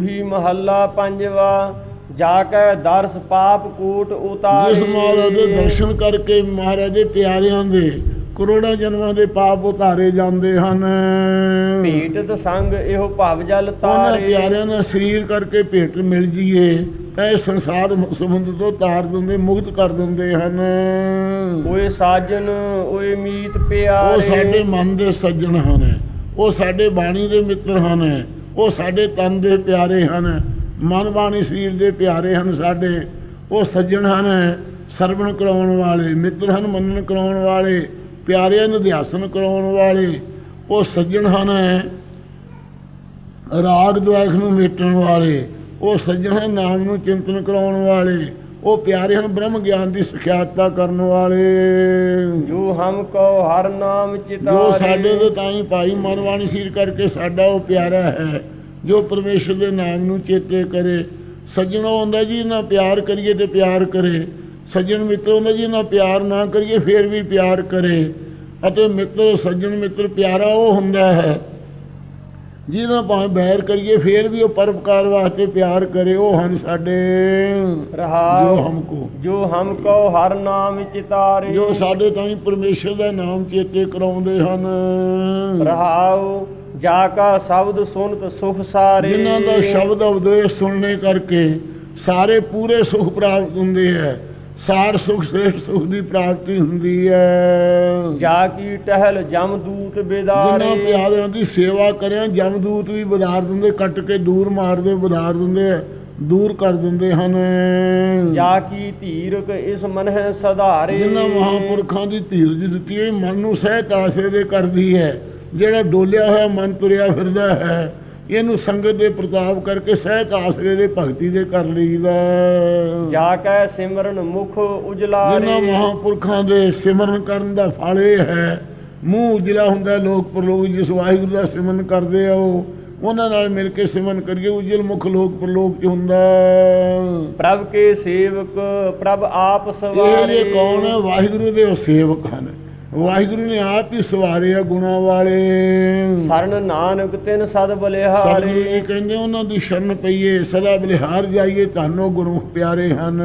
ਜੂਹੀ ਮਹੱਲਾ ਪੰਜਵਾ ਜਾ ਕੇ ਦਰਸ ਪਾਪ ਕੂਟ ਉਤਾਰੇ। ਜਿਸ ਮਹਾਰਾਜ ਦੇ ਦਰਸ਼ਨ ਕਰਕੇ ਮਹਾਰਾਜ ਦੇ ਪਿਆਰਿਆਂ ਦੇ ਕਰੋੜਾਂ ਜਨਮਾਂ ਦੇ ਪਾਪ ਉਤਾਰੇ ਜਾਂਦੇ ਹਨ। ਭੇਟਤ ਸੰਗ ਇਹੋ ਭਵ ਜਲ ਉਹਨਾਂ ਤਾਰੇ। ਪਿਆਰਿਆਂ ਦਾ ਸਰੀਰ ਕਰਕੇ ਭੇਟ ਮਿਲ ਜੀਏ ਤਾਂ ਇਹ ਸੰਸਾਰ ਸਮੁੰਦਰ ਤੋਂ ਤਾਰ ਦਿੰਦੇ ਮੁਕਤ ਕਰ ਦਿੰਦੇ ਹਨ। ਓਏ ਸਾਜਨ ਓਏ ਮੀਤ ਉਹ ਪਿਆਰੇ ਸਾਡੇ ਮਨ ਦੇ ਸੱਜਣ ਹਨ ਉਹ ਸਾਡੇ ਬਾਣੀ ਦੇ ਮਿੱਤਰ ਹਨ। ਉਹ ਸਾਡੇ ਤਨ ਦੇ ਪਿਆਰੇ ਹਨ, ਮਨ ਬਾਣੀ ਸਰੀਰ ਦੇ ਪਿਆਰੇ ਹਨ ਸਾਡੇ, ਉਹ ਸੱਜਣ ਹਨ, ਸਰਵਣ ਕਰਾਉਣ ਵਾਲੇ, ਮਿੱਤਰ ਹਨ ਮੰਨਣ ਕਰਾਉਣ ਵਾਲੇ, ਪਿਆਰਿਆਂ ਨੂੰ ਅਧਿਆਸਨ ਕਰਾਉਣ ਵਾਲੇ, ਉਹ ਸੱਜਣ ਹਨ, ਰਾਗ ਦੁਆਖ ਨੂੰ ਮੇਟਣ ਵਾਲੇ, ਉਹ ਸੱਜਣ ਹਨ ਨਾਮ ਨੂੰ ਚਿੰਤਨ ਕਰਾਉਣ ਵਾਲੇ ਉਹ ਪਿਆਰੇ ਹਨ ਬ੍ਰਹਮ ਗਿਆਨ ਦੀ ਸਿਖਿਆਤਾ ਕਰਨ ਵਾਲੇ। ਜੋ ਹਮ ਕੋ ਹਰ ਨਾਮ ਜੋ ਚਿਤਾਰੇ। ਸਾਡੇ ਦੇ ਤਾਈ ਭਾਈ ਮਨਵਾਣੀ ਸੀਰ ਕਰਕੇ ਸਾਡਾ ਉਹ ਪਿਆਰਾ ਹੈ ਜੋ ਪਰਮੇਸ਼ਰ ਦੇ ਨਾਮ ਨੂੰ ਚੇਤੇ ਕਰੇ। ਸੱਜਣਾ ਹੁੰਦਾ ਜੀ ਨਾ ਪਿਆਰ ਕਰੀਏ ਤੇ ਪਿਆਰ ਕਰੇ। ਸੱਜਣ ਮਿੱਤਰ ਹੁੰਦਾ ਜੀ ਨਾ ਪਿਆਰ ਨਾ ਕਰੀਏ ਫੇਰ ਵੀ ਪਿਆਰ ਕਰੇ। ਅਤੇ ਮਿੱਤਰ ਸੱਜਣ ਮਿੱਤਰ ਪਿਆਰਾ ਉਹ ਹੁੰਦਾ ਹੈ ਜਿਹਨਾਂ ਭਾਵੇਂ ਬੈਰ ਕਰੀਏ ਫੇਰ ਵੀ ਉਹ ਪਰਉਪਕਾਰ ਵਾਸਤੇ ਪਿਆਰ ਕਰੇ ਉਹ ਹਨ ਸਾਡੇ ਜੋ ਰਹਾਉ ਹਮਕੋ ਜੋ ਹਮ ਕੋ ਹਰ ਨਾਮ ਚਿਤਾਰੇ ਜੋ ਸਾਡੇ ਤਾਈ ਪਰਮੇਸ਼ਰ ਦਾ ਨਾਮ ਚੇਤੇ ਕਰਾਉਂਦੇ ਹਨ। ਰਹਾਉ ਜਾ ਕਾ ਸ਼ਬਦ ਸੁਨਤ ਸੁਖ ਸਾਰੇ। ਜਿਨ੍ਹਾਂ ਦਾ ਸ਼ਬਦ ਉਪਦੇਸ਼ ਸੁਣਨੇ ਕਰਕੇ ਸਾਰੇ ਪੂਰੇ ਸੁਖ ਪ੍ਰਾਪਤ ਹੁੰਦੇ ਹੈ। ਸਾਰ ਸੁਖ ਸ੍ਰੇਸ਼ਟ ਸੁਖ ਦੀ ਪ੍ਰਾਪਤੀ ਹੁੰਦੀ ਹੈ ਜਾ ਕੀ ਟਹਿਲ ਜਮ ਦੂਤ ਜਿਨ੍ਹਾਂ ਬੇਦਾਰੇ ਪਿਆਰਿਆਂ ਦੀ ਸੇਵਾ ਕਰਿਆ ਜਮਦੂਤ ਵੀ ਬਧਾਰ ਦਿੰਦੇ ਕੱਟ ਕੇ ਦੂਰ ਮਾਰਦੇ ਬਧਾਰ ਦਿੰਦੇ ਹੈ, ਦੂਰ ਕਰ ਦਿੰਦੇ ਹਨ। ਜਾ ਕੀ ਧੀਰਕ ਇਸ ਮਨਹਿ ਸਧਾਰੇ। ਜਿਨ੍ਹਾਂ ਮਹਾਪੁਰਖਾਂ ਦੀ ਧੀਰਜ ਦਿੱਤੀ ਹੈ ਮਨ ਨੂੰ ਸਹਿਤ ਆਸਰੇ ਦੇ ਕਰਦੀ ਹੈ ਜਿਹੜਾ ਡੋਲਿਆ ਹੋਇਆ ਮਨ ਤੁਰਿਆ ਫਿਰਦਾ ਹੈ। ਇਹਨੂੰ ਸੰਗਤ ਦੇ ਪ੍ਰਤਾਪ ਕਰਕੇ ਸਹਿਤ ਆਸਰੇ ਦੇ ਭਗਤੀ ਦੇ ਕਰ ਲਈਦਾ। ਜਾ ਕੈ ਸਿਮਰਨ ਮੁਖ ਉਜਲਾਰੇ। ਜਿਨ੍ਹਾਂ ਮਹਾਪੁਰਖਾਂ ਦੇ ਸਿਮਰਨ ਕਰਨ ਦਾ ਫਲ ਇਹ ਹੈ ਮੂੰਹ ਉਜਲਾ ਹੁੰਦਾ ਲੋਕ ਪਰਲੋਕ ਜਿਸ ਵਾਹਿਗੁਰੂ ਦਾ ਸਿਮਰਨ ਕਰਦੇ ਆ ਉਹ ਉਹਨਾਂ ਨਾਲ ਮਿਲ ਕੇ ਸਿਮਰਨ ਕਰੀਏ ਉਜਲ ਮੁਖ ਲੋਕ ਪਰਲੋਕ ਚ ਹੁੰਦਾ। ਪ੍ਰਭ ਕੇ ਸੇਵਕ ਪ੍ਰਭ ਆਪ ਸਵਾਰੇ। ਇਹ ਕੌਣ ਹੈ? ਵਾਹਿਗੁਰੂ ਦੇ ਸੇਵਕ ਹਨ। ਵਾਹਿਗੁਰੂ ਨੇ ਆਪ ਹੀ ਸਵਾਰੇ ਆ ਗੁਣਾ ਵਾਲੇ। ਸਰਨ ਨਾਨਕ ਤਿਨ ਸਦ ਸਤਿਗੁਰੂ ਕਹਿੰਦੇ ਉਹਨਾਂ ਦੀ ਸ਼ਰਨ ਪਈਏ, ਸਦਾ ਬਲਿਹਾਰ ਜਾਈਏ ਤੁਹਾਨੂੰ ਗੁਰੂ ਪਿਆਰੇ ਹਨ।